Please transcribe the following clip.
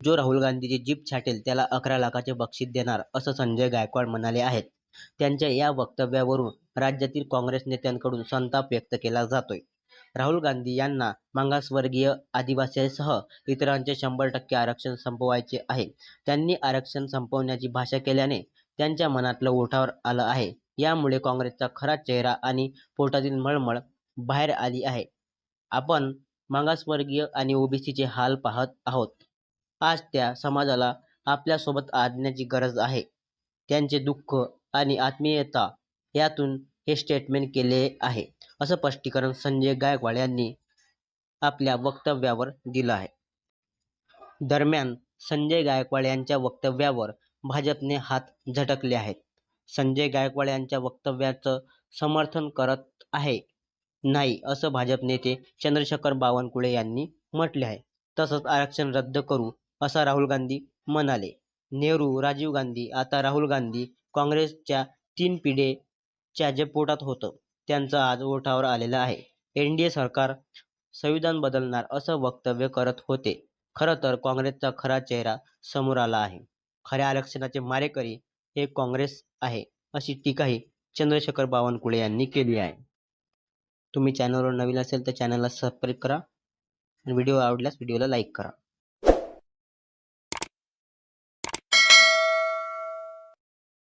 जो राहुल गांधीची जीभ छाटेल त्याला अकरा लाखाचे बक्षीस देणार असं संजय गायकवाड म्हणाले आहेत. त्यांच्या या वक्तव्यावरून राज्यातील काँग्रेस नेत्यांकडून संताप व्यक्त केला जातोय. राहुल गांधी यांना मागासवर्गीय आदिवासीसह इतरांचे शंभर टक्के आरक्षण संपवायचे आहे. त्यांनी आरक्षण संपवण्याची भाषा केल्याने त्यांच्या मनातलं ओठावर आलं आहे. यामुळे काँग्रेसचा खरा चेहरा आणि पोटातील मळमळ बाहेर आली आहे. आपण मागासवर्गीय आणि ओबीसीचे हाल पाहत आहोत. आज त्या समाजाला आपल्यासोबत आणण्याची गरज आहे. त्यांचे दुःख आणि आत्मीयता यातून हे स्टेटमेंट केले आहे असं स्पष्टीकरण संजय गायकवाड यांनी आपल्या वक्तव्यावर दिलं आहे. दरम्यान संजय गायकवाड यांच्या वक्तव्यावर भाजपने हात झटकले आहेत. संजय गायकवाड यांच्या वक्तव्याचं समर्थन करत आहे नाही असं भाजप नेते चंद्रशेखर बावनकुळे यांनी म्हटले आहे. तसंच आरक्षण रद्द करू असं राहुल गांधी म्हणाले. नेहरू राजीव गांधी आता राहुल गांधी काँग्रेसच्या तीन पिढेच्या जे पोटात होतं. त्यांचं आज ओठावर आलेलं आहे. एन डी ए सरकार संविधान बदलणार असं वक्तव्य करत होते. खरं तर काँग्रेसचा खरा चेहरा समोर आला आहे. खऱ्या आरक्षणाचे मारेकरी हे काँग्रेस आहे अशी टीकाही चंद्रशेखर बावनकुळे यांनी केली आहे. तुम्ही चॅनलवर नवीन असेल तर चॅनलला सबस्क्राईब करा. आणि व्हिडिओ आवडल्यास व्हिडिओला लाईक करा.